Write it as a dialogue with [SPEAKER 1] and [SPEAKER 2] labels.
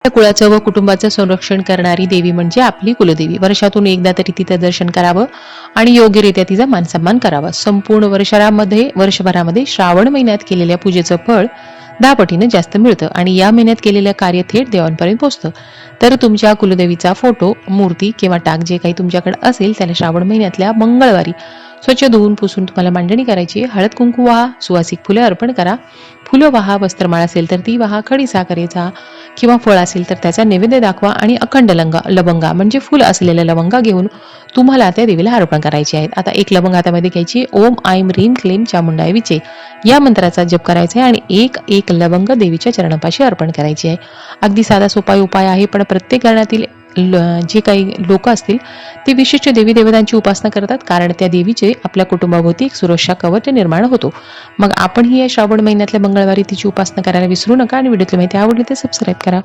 [SPEAKER 1] आपल्या कुळाचं व कुटुंबाचं संरक्षण करणारी देवी म्हणजे आपली कुलदेवी. वर्षातून एकदा तरी तिचं दर्शन करावं आणि योग्यरित्या तिचा मानसन्मान करावा. संपूर्ण वर्षामध्ये वर्षभरामध्ये श्रावण महिन्यात केलेल्या पूजेचं फळ दहा पटीनं जास्त मिळतं आणि या महिन्यात केलेलं कार्य थेट देवांपर्यंत पोहोचतं तर तुमच्या कुलदेवीचा फोटो मूर्ती किंवा टाक जे काही तुमच्याकडे असेल त्याला श्रावण महिन्यातल्या मंगळवारी स्वच्छ धुवून पुसून तुम्हाला मांडणी करायची हळद कुंकू वाहा सुवासिक फुले अर्पण करा. फुलं वाहा वस्त्रमाळ असेल तर ती वाहा खडी साखरेचा किंवा फळ असेल तर त्याचा नैवेद्य दाखवा आणि अखंड लंगा लवंगा म्हणजे फुल असलेल्या लवंगा घेऊन तुम्हाला त्या देवीला अर्पण करायचे आहेत. आता एक लवंग हातामध्ये घ्यायची. ओम आयम रीम क्लेम चामुंडाय विचे या मंत्राचा जप करायचा आहे आणि एक एक लवंग देवीच्या चरणापाशी अर्पण करायची आहे. अगदी साधा सोपा उपाय आहे पण प्रत्येक घरातील जे काही लोक असतील ते विशिष्ट देवी देवतांची उपासना करतात कारण त्या देवीचे आपल्या कुटुंबाभोवती एक सुरक्षा कवच निर्माण होतो. मग आपणही या श्रावण महिन्यातल्या मंगळवारी तिची उपासना करायला विसरू नका आणि व्हिडिओतली माहिती आवडली तर सबस्क्राईब करा.